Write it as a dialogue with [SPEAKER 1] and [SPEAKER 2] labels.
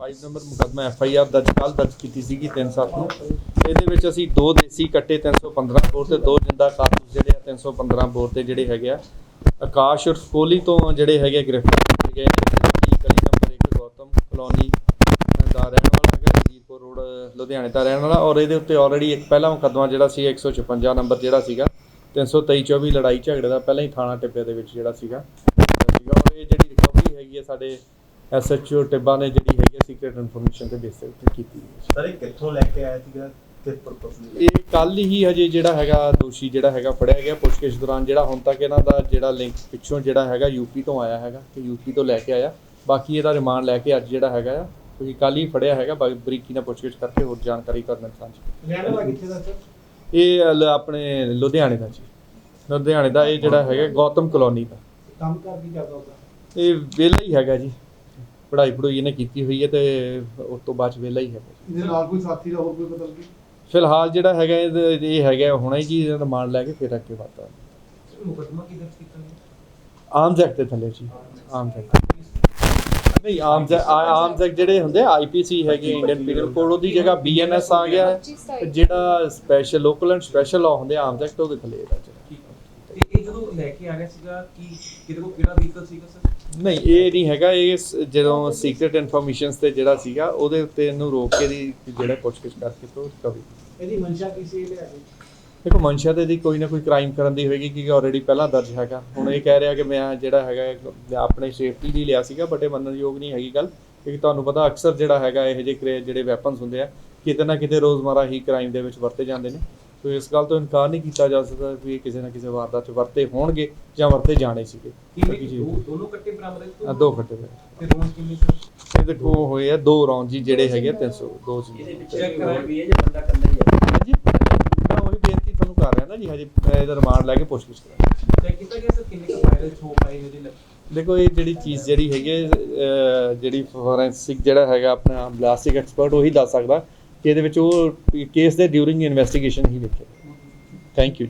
[SPEAKER 1] 5 number ਮੁਕੱਦਮਾ F I R ਦਰਜ ਕੱਲ੍ਹ ਦਰਜ ਕੀਤੀ ਸੀਗੀ 3-7 ਨੂੰ। ਇਹਦੇ ਵਿੱਚ ਅਸੀਂ ਦੋ ਦੇਸੀ ਕੱਟੇ 315 ਬੋਰ ਤੇ ਦੋ ਜਿੰਦਾ ਕਾਰਤੂਸ ਜਿਹੜੇ ਆ 315 ਬੋਰ ਤੇ ਜਿਹੜੇ ਹੈਗੇ ਆ। ਆਕਾਸ਼ ਉਰਫ ਕੋਹਲੀ ਤੋਂ ਜਿਹੜੇ ਹੈਗੇ ਗ੍ਰਿਫਤਾਰ ਕੀਤੇ ਗਏ ਨੇ। ਕਿ ਗਲੀ ਨੰਬਰ 1 ਗੌਤਮ ਕਲੋਨੀ, ਦਾ ਰਹਿਣ ਵਾਲਾ ਹੈਗਾ, ਜਗੀਰਪੁਰ ਰੋਡ, ਲੁਧਿਆਣੇ ਦਾ ਰਹਿਣ ਵਾਲਾ। ਔਰ ਇਹਦੇ ਉੱਤੇ ਆਲਰੇਡੀ ਇੱਕ ਪਹਿਲਾ ਮੁਕੱਦਮਾ ਜਿਹੜਾ ਸੀ 156 ਨੰਬਰ ਜਿਹੜਾ ਸੀਗਾ 323 24 ਲੜਾਈ ਝਗੜੇ ਦਾ ਪਹਿਲਾਂ ਹੀ ਥਾਣਾ ਟਿੱਬੇ ਦੇ ਵਿੱਚ ਜਿਹੜਾ ਸੀਗਾ। ਸੀਗਾ, ਔਰ ਇਹ ਜਿਹੜੀ ਰਿਕਵਰੀ ਹੈਗੀ ਹੈ ਸਾਡੇ ਐਸਐਚਓ ਟਿੱਬਾ ਨੇ ਜਿਹੜੀ ਹੈਗੀ ਹੈ ਸੀਕ੍ਰੀਟ ਇਨਫੋਰਮੇਸ਼ਨ ਦੇ ਬੇਸ ਤੇ ਉੱਤੇ ਕੀਤੀ ਹੈ।
[SPEAKER 2] ਸਰ ਇਹ ਕਿੱਥੋਂ ਲੈ ਕੇ ਆਇਆ ਸੀਗਾ?
[SPEAKER 1] ਇਹ ਕੱਲ ਹੀ ਹਜੇ ਜਿਹੜਾ ਹੈਗਾ ਦੋਸ਼ੀ ਜਿਹੜਾ ਹੈਗਾ ਫੜਿਆ ਗਿਆ। ਪੁੱਛਗਿੱਛ ਦੌਰਾਨ ਜਿਹੜਾ ਹੁਣ ਤੱਕ ਇਹਨਾਂ ਦਾ ਜਿਹੜਾ ਲਿੰਕ ਪਿੱਛੋਂ ਜਿਹੜਾ ਹੈਗਾ ਯੂਪੀ ਤੋਂ ਆਇਆ ਹੈਗਾ ਤੇ ਯੂਪੀ ਤੋਂ ਲੈ ਕੇ ਆਇਆ। ਬਾਕੀ ਇਹਦਾ ਰਿਮਾਂਡ ਲੈ ਕੇ ਅੱਜ ਜਿਹੜਾ ਹੈਗਾ ਆ ਕਿਉਂਕਿ ਕੱਲ ਹੀ ਫੜਿਆ ਹੈਗਾ। ਬਰੀਕੀ ਨਾਲ ਪੁੱਛਗਿੱਛ ਕਰਕੇ ਹੋਰ ਜਾਣਕਾਰੀ ਕਰਨ ਸਾਂਝੀ
[SPEAKER 3] ਰਹਿਣ ਵਾਲਾ ਕਿੱਥੇ ਦਾ ਸਰ?
[SPEAKER 1] ਇਹ ਆਪਣੇ ਲੁਧਿਆਣੇ ਦਾ ਜੀ। ਲੁਧਿਆਣੇ ਦਾ ਇਹ ਜਿਹੜਾ ਹੈਗਾ ਗੌਤਮ ਕਲੋਨੀ ਦਾ।
[SPEAKER 3] ਕੰਮ ਕਰ ਕੀ ਕਰਦਾ ਉਹਦਾ
[SPEAKER 1] ਇਹ ਵਿਹਲਾ ਹੀ ਹੈਗਾ ਜੀ। ਪੜ੍ਹਾਈ ਪੜੂਈ ਇਹਨੇ ਕੀਤੀ ਹੋਈ ਹੈ ਤੇ ਉਸ ਤੋਂ ਬਾਅਦ 'ਚ ਵਿਹਲਾ ਹੀ ਹੈਗਾ
[SPEAKER 3] ਇਹਦੇ ਨਾਲ ਕੋਈ ਸਾਥੀ ਦਾ ਹੋਰ ਕੋਈ ਬਦਲ ਗਿਆ
[SPEAKER 1] ਫਿਲਹਾਲ ਜਿਹੜਾ ਹੈਗਾ ਇਹ ਇਹ ਹੈਗਾ ਹੁਣੇ ਹੀ ਜੀ ਰਿਮਾਂਡ ਲੈ ਕੇ ਫਿਰ ਅੱਗੇ ਵਧਦਾ।
[SPEAKER 3] ਮੁਕਦਮਾ ਕੀ ਦਰਜ ਕੀਤਾ
[SPEAKER 1] ਆਰਮਸ ਐਕਟ ਦੇ ਥੱਲੇ ਜੀ ਆਰਮਸ ਐਕਟ ਨਹੀਂ ਆਰਮਸ ਆਰਮਸ ਐਕਟ ਜਿਹੜੇ ਹੁੰਦੇ ਆਈਪੀਸੀ ਹੈਗੇ ਇੰਡੀਅਨ ਪੀਨਲ ਕੋਡ ਉਹਦੀ ਜਗ੍ਹਾ ਬੀਐਨਐਸ ਆ ਗਿਆ। ਹੈ। ਤੇ ਜਿਹੜਾ special local and special law ਹੁੰਦੇ ਆਰਮਸ ਐਕਟ ਉਹਦੇ ਥੱਲੇ ਇਹਦਾ ਜੀ।
[SPEAKER 4] ਤੇ ਇਹ ਜਦੋਂ ਲੈ ਕੇ ਆ ਗਿਆ ਸੀਗਾ ਕਿ ਕਿਹਦੇ ਕੋਲ ਕਿਹੜਾ ਵਹੀਕਲ ਸੀਗਾ ਸਰ?
[SPEAKER 1] ਨਹੀਂ ਇਹ ਨਹੀਂ ਹੈਗਾ ਇਹ ਸ- ਜਦੋਂ ਸੀਕ੍ਰੀਟ ਇਨਫੋਰਮੇਸ਼ਨਸ ਤੇ ਜਿਹੜਾ ਸੀਗਾ ਉਹਦੇ ਉੱਤੇ ਇਹਨੂੰ ਰੋਕ ਕੇ ਦੀ ਜਿਹੜਾ ਪੁੱਛਗਿੱਛ ਕਰਕੇ ਤੋਂ ਰਿਕਵਰੀ
[SPEAKER 3] ਇਹਦੀ ਮਨਸ਼ਾ ਕੀ ਸੀ ਇਹ ਲਿਆ ਕੇ?
[SPEAKER 1] ਦੇਖੋ ਮਨਸ਼ਾ ਤੇ ਦੀ ਕੋਈ ਨਾ ਕੋਈ ਕ੍ਰਾਈਮ ਕਰਨ ਦੀ ਹੋਏਗੀ ਕਿਉਂਕਿ ਆਲਰੇਡੀ ਪਹਿਲਾਂ ਦਰਜ ਹੈਗਾ। ਹੁਣ ਇਹ ਕਹਿ ਰਿਹਾ ਕਿ ਮੈਂ ਜਿਹੜਾ ਹੈਗਾ ਇੱਕ ਆਪਣੇ ਸੇਫਟੀ ਲਈ ਲਿਆ ਸੀਗਾ ਬਟ ਇਹ ਮੰਨਣਯੋਗ ਨਹੀਂ ਹੈਗੀ ਗੱਲ ਕਿਉਂਕਿ ਤੁਹਾਨੂੰ ਪਤਾ ਅਕਸਰ ਜਿਹੜਾ ਹੈਗਾ ਇਹੋ ਜਿਹੇ ਕਰੇ ਜਿਹੜੇ ਵੈਪਨਸ ਹੁੰਦੇ ਆ ਕਿਤੇ ਨਾ ਕਿਤੇ ਰੋਜ਼ਮਰਾ ਹੀ ਕ੍ਰਾਈਮ ਦੇ ਵਿੱਚ ਵਰਤੇ ਜਾਂਦੇ ਨੇ। ਸੋ ਇਸ ਗੱਲ ਤੋਂ ਇਨਕਾਰ ਨਹੀਂ ਕੀਤਾ ਜਾ ਸਕਦਾ ਵੀ ਇਹ ਕਿਸੇ ਨਾ ਕਿਸੇ ਵਾਰਦਾਤ 'ਚ ਵਰਤੇ ਹੋਣਗੇ ਜਾਂ ਵਰਤੇ ਜਾਣੇ ਸੀਗੇ। ਜੀ
[SPEAKER 4] ਦੋਨੋਂ ਕੱਟੇ ਬਰਾਮਦ ਹੈ
[SPEAKER 1] ਆ ਦੋ ਹੋਏ
[SPEAKER 4] ਤੇ ਰੋਜ਼ ਕਿੰਨੇ ਸਰ
[SPEAKER 1] ਇਹ ਦੇਖੋ ਹੋਏ ਆ ਦੋ ਰੌਂਦ ਜੀ ਜਿਹੜੇ ਹੈਗੇ ਆ 300 ਦੋ ਸੀ।
[SPEAKER 4] ਚੈੱਕ ਕਰਾਇਆ
[SPEAKER 5] ਵੀ ਹੈ ਜੇ ਬੰਦਾ ਕੱਲਾ ਹੀ ਹੈ।
[SPEAKER 1] ਹਾਂਜੀ। ਮੈਂ ਉਹੀ ਬੇਨਤੀ ਤੁਹਾਨੂੰ ਕਰ ਰਿਹਾ ਨਾ ਜੀ ਹਜੇ ਇਹਦਾ ਰਿਮਾਂਡ ਲੈ ਕੇ ਪੁੱਛਗਿੱਛ ਕਰਾਂ
[SPEAKER 4] ਚੈੱਕ ਕੀਤਾ ਗਿਆ ਸਰ ਕਿੰਨੇ ਕੁ ਫਾਇਲ ਹੋ ਪਾਏ ਨੇ ਉਹਦੇ ਲੱਗ
[SPEAKER 1] ਦੇਖੋ ਇਹ ਜਿਹੜੀ ਚੀਜ਼ ਜਿਹੜੀ ਹੈਗੀ ਜਿਹੜੀ ਫੋਰੈਂਸਿਕ ਜਿਹੜਾ ਹੈਗਾ ਆਪਣਾ ਬਲਾਸਟਿਕ ਐਕਸਪਰਟ ਉਹੀ ਦੱਸ ਸਕਦਾ। ਕਿ ਇਹਦੇ ਵਿੱਚ ਉਹ ਕੇਸ ਦੇ ਡਿਊਰਿੰਗ ਇਨਵੈਸਟੀਗੇਸ਼ਨ ਹੀ ਲਿਖਿਆ ਥੈਂਕ ਯੂ